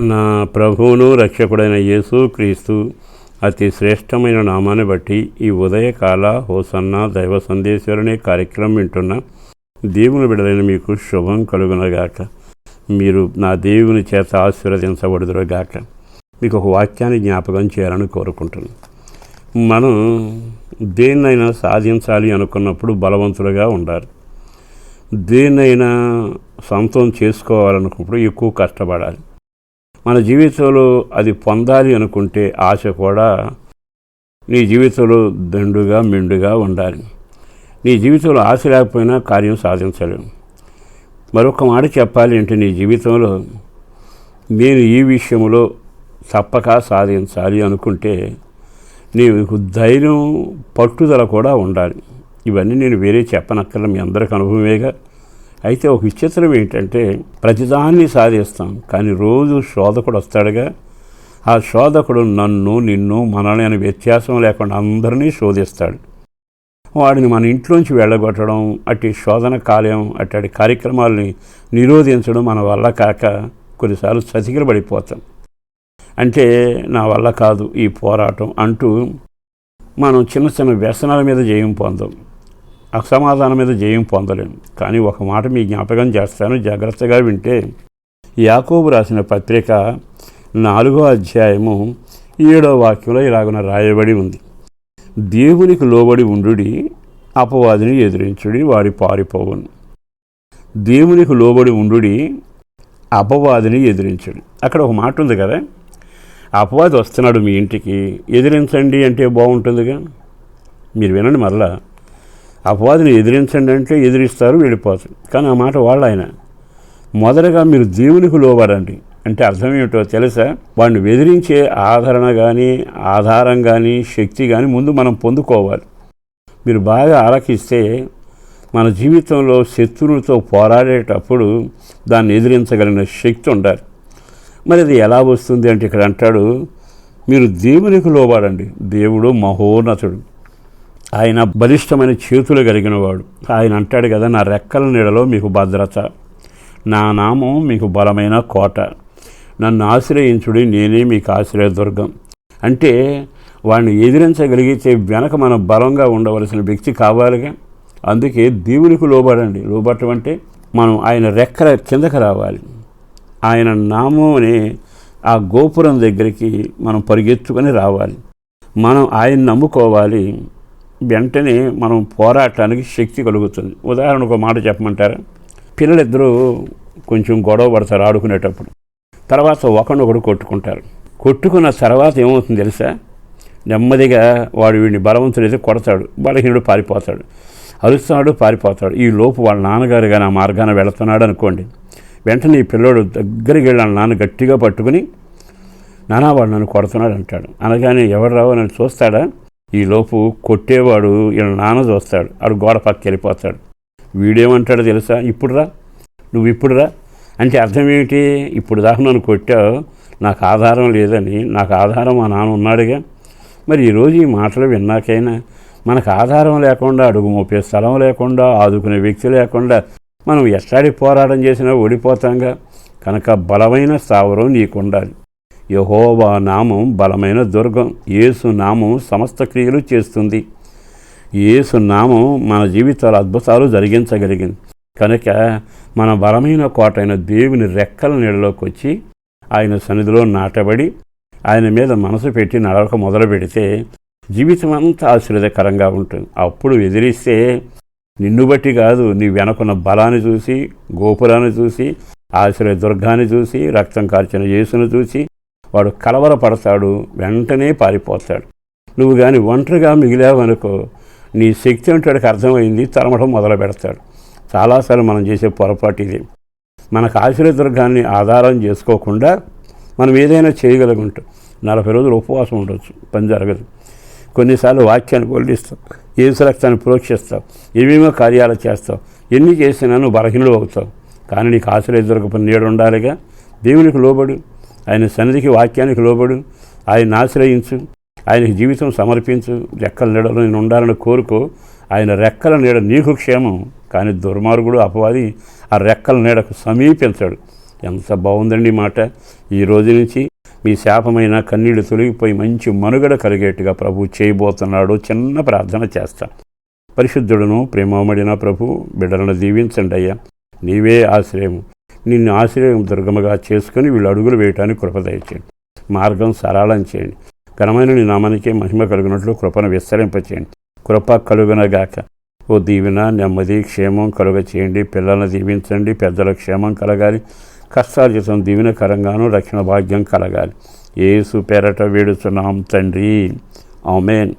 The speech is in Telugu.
నా ప్రభువును రక్షకుడైన యేసు క్రీస్తు అతి శ్రేష్టమైన నామాన్ని బట్టి ఈ ఉదయకాల హోసన్న దైవ సందేశ్వరుని కార్యక్రమం వింటున్న దేవుని బిడలైన మీకు శుభం కలుగునగాక. మీరు నా దేవుని చేత ఆశీర్వదించబడుదురుగాక మీకు ఒక వాక్యాన్ని జ్ఞాపకం చేయాలని కోరుకుంటున్నాను. మనం దేన్నైనా సాధించాలి అనుకున్నప్పుడు బలవంతులుగా ఉండాలి. దేన్నైనా సొంతం చేసుకోవాలనుకున్నప్పుడు ఎక్కువ కష్టపడాలి. మన జీవితంలో అది పొందాలి అనుకుంటే ఆశ కూడా నీ జీవితంలో దండుగా మెండుగా ఉండాలి. నీ జీవితంలో ఆశ లేకపోయినా కార్యం సాధించలేము. మరొక మాట చెప్పాలి అంటే నీ జీవితంలో నేను ఈ విషయంలో తప్పక సాధించాలి అనుకుంటే నీకు ధైర్యం పట్టుదల కూడా ఉండాలి. ఇవన్నీ నేను వేరే చెప్పనక్కర్ల మీ అందరికి అనుభవమేగా. అయితే ఒక విచిత్రం ఏంటంటే ప్రతిదాన్ని సాధిస్తాం కానీ రోజు శోధకుడు వస్తాడుగా. ఆ శోధకుడు నన్ను నిన్ను మనల్ని అనే వ్యత్యాసం లేకుండా అందరినీ శోధిస్తాడు. వాడిని మన ఇంట్లోంచి వెళ్ళగొట్టడం అట్టి శోధన కాలయం అట్టి కార్యక్రమాలని నిరోధించడం మన వల్ల కాక కొన్నిసార్లు చతికిల పడిపోతాం అంటే నా వల్ల కాదు ఈ పోరాటం అంటూ మనం చిన్న చిన్న వ్యసనాల మీద జయం పొందాం. అసమాధానం మీద జయం పొందలేము కానీ ఒక మాట మీ జ్ఞాపకం చేస్తాను. జాగ్రత్తగా వింటే యాకోబు రాసిన పత్రిక నాలుగో అధ్యాయము ఏడో వాక్యంలో ఇలాగున రాయబడి ఉంది. దేవునికి లోబడి ఉండుడి అపవాదిని ఎదిరించుడి వాడి పారిపోవును. దేవునికి లోబడి ఉండుడి అపవాదిని ఎదిరించుడి. అక్కడ ఒక మాట ఉంది కదా అపవాది వస్తున్నాడు మీ ఇంటికి ఎదిరించండి అంటే బాగుంటుందిగా. మీరు వినండి మరలా. అపవాదిని ఎదిరించండి అంటే ఎదిరిస్తారు వెళ్ళిపోతారు. కానీ ఆ మాట వాళ్ళు ఆయన మొదటగా మీరు దేవునికి లోబడండి. అంటే అర్థం ఏమిటో తెలుసా? వాడిని వెదిరించే ఆదరణ కానీ ఆధారం కానీ శక్తి కానీ ముందు మనం పొందుకోవాలి. మీరు బాగా ఆలకిస్తే మన జీవితంలో శత్రువులతో పోరాడేటప్పుడు దాన్ని ఎదిరించగలిగిన శక్తి ఉండాలి. మరి అది ఎలా వస్తుంది అంటే ఇక్కడ అంటాడు మీరు దేవునికి లోబడండి. దేవుడు మహోన్నతుడు. ఆయన బలిష్టమైన చేతులు కలిగిన వాడు ఆయన అంటాడు కదా నా రెక్కల నీడలో మీకు భద్రత నా నామం మీకు బలమైన కోట. నన్ను ఆశ్రయించుడి నేనే మీకు ఆశ్రయదుర్గం అంటే వాడిని ఎదిరించగలిగితే వెనక మనం బలంగా ఉండవలసిన వ్యక్తి కావాలిగా. అందుకే దేవునికి లోబడండి. లోబడటం అంటే మనం ఆయన రెక్కల కిందకి రావాలి. ఆయన నామం ఆ గోపురం దగ్గరికి మనం పరిగెత్తుకొని రావాలి. మనం ఆయన నమ్ముకోవాలి. వెంటనే మనం పోరాటానికి శక్తి కలుగుతుంది. ఉదాహరణకు ఒక మాట చెప్పమంటారా? పిల్లలిద్దరూ కొంచెం గొడవ పడతారు ఆడుకునేటప్పుడు. తర్వాత ఒకరినొకడు కొట్టుకుంటారు. కొట్టుకున్న తర్వాత ఏమవుతుంది తెలుసా? నెమ్మదిగా వాడు వీడిని బలవంతుడైతే కొడతాడు. బలహీనుడు పారిపోతాడు. అరుస్తున్నాడు పారిపోతాడు. ఈ లోపు వాళ్ళ నాన్నగారు కానీ ఆ మార్గాన వెళుతున్నాడు అనుకోండి. వెంటనే ఈ పిల్లోడు దగ్గరికి వెళ్ళి వాళ్ళ నాన్న గట్టిగా పట్టుకుని నానా వాడు నన్ను కొడుతున్నాడు అంటాడు. అనగానే ఎవరు రావో నన్ను చూస్తాడా? ఈలోపు కొట్టేవాడు వీళ్ళ నాన్న చూస్తాడు ఆడు గోడ పక్కకి వెళ్ళిపోతాడు. వీడేమంటాడో తెలుసా? ఇప్పుడు రా నువ్వు ఇప్పుడు రా అంటే అర్థం ఏమిటి? ఇప్పుడు దాకా నన్ను కొట్టావు నాకు ఆధారం లేదని నాకు ఆధారం మా నాన్న ఉన్నాడుగా. మరి ఈరోజు ఈ మాటలు విన్నాకైనా మనకు ఆధారం లేకుండా అడుగు మోపే స్థలం లేకుండా ఆదుకునే వ్యక్తి లేకుండా మనం ఎట్లాడి పోరాటం చేసినా ఓడిపోతాంగా. కనుక బలమైన స్థావరం నీకు ఉండాలి యహోవా నామం బలమైన దుర్గం. యేసు నామం సమస్త క్రియలు చేస్తుంది. యేసు నామం మన జీవితాల అద్భుతాలు జరిగించగలిగింది. కనుక మన బలమైన కోటైన దేవుని రెక్కల నీడలోకి వచ్చి ఆయన సన్నిధిలో నాటబడి ఆయన మీద మనసు పెట్టి నడవక మొదలు పెడితే జీవితం అంతా ఆశీర్వదకరంగా ఉంటుంది. అప్పుడు ఎదిరిస్తే నిన్ను బట్టి కాదు నీ వెనకున్న బలాన్ని చూసి గోపురాన్ని చూసి ఆశ్రయ దుర్గాన్ని చూసి రక్తం కార్చిన యేసును చూసి వాడు కలవరపడతాడు వెంటనే పారిపోతాడు. నువ్వు కానీ ఒంటరిగా మిగిలావనుకో నీ శక్తి అంటాడికి అర్థమైంది తరమడం మొదలు పెడతాడు. చాలాసార్లు మనం చేసే పొరపాటు ఇది. మనకు ఆశ్రయదుర్గాన్ని ఆధారం చేసుకోకుండా మనం ఏదైనా చేయగలుగుంటాం. నలభై రోజులు ఉపవాసం ఉండొచ్చు పని జరగదు. కొన్నిసార్లు వాక్యాన్ని కొల్లిస్తాం ఏసు రక్తాన్ని ప్రోక్షిస్తావు ఏమేమో కార్యాలు చేస్తావు ఎన్ని చేసినా నువ్వు బలహీనుడు అవుతావు. కానీ నీకు ఆశ్రయ దొరకపని నీడు ఉండాలిగా. దేవునికి లోబడు. ఆయన సన్నిధికి వాక్యానికి లోబడు. ఆయన ఆశ్రయించు. ఆయనకి జీవితం సమర్పించు. రెక్కల నీడలో నేను ఉండాలని కోరుకో. ఆయన రెక్కల నీడ నీకు క్షేమం. కానీ దుర్మార్గుడు అపవాది ఆ రెక్కల నీడకు సమీపించాడు. ఎంత బాగుందండి ఈ మాట. ఈ రోజు నుంచి మీ శాపమైన కన్నీళ్ళు తొలగిపోయి మంచి మనుగడ కలిగేట్టుగా ప్రభు చేయబోతున్నాడు. చిన్న ప్రార్థన చేస్తా. పరిశుద్ధుడును ప్రేమమడిన ప్రభు బిడ్డలను దీవించండి అయ్యా. నీవే ఆశ్రయం నిన్ను ఆశ్రయం దుర్గమగా చేసుకుని వీళ్ళు అడుగులు వేయటానికి కృపదయచేయండి మార్గం సరళం చేయండి. ఘనమైన నీ నామానికే మహిమ కలుగునట్లు కృపను విస్తరింపచేయండి. కృప కలుగునగాక. ఓ దీవెన నెమ్మది క్షేమం కలుగ చేయండి పిల్లలను దీవించండి. పెద్దల క్షేమం కలగాలి. కష్టార్జితం దీవెనకరంగాను రక్షణ భాగ్యం కలగాలి. ఏసు పేరట వేడుచున్నాం తండ్రి. ఆమెన్.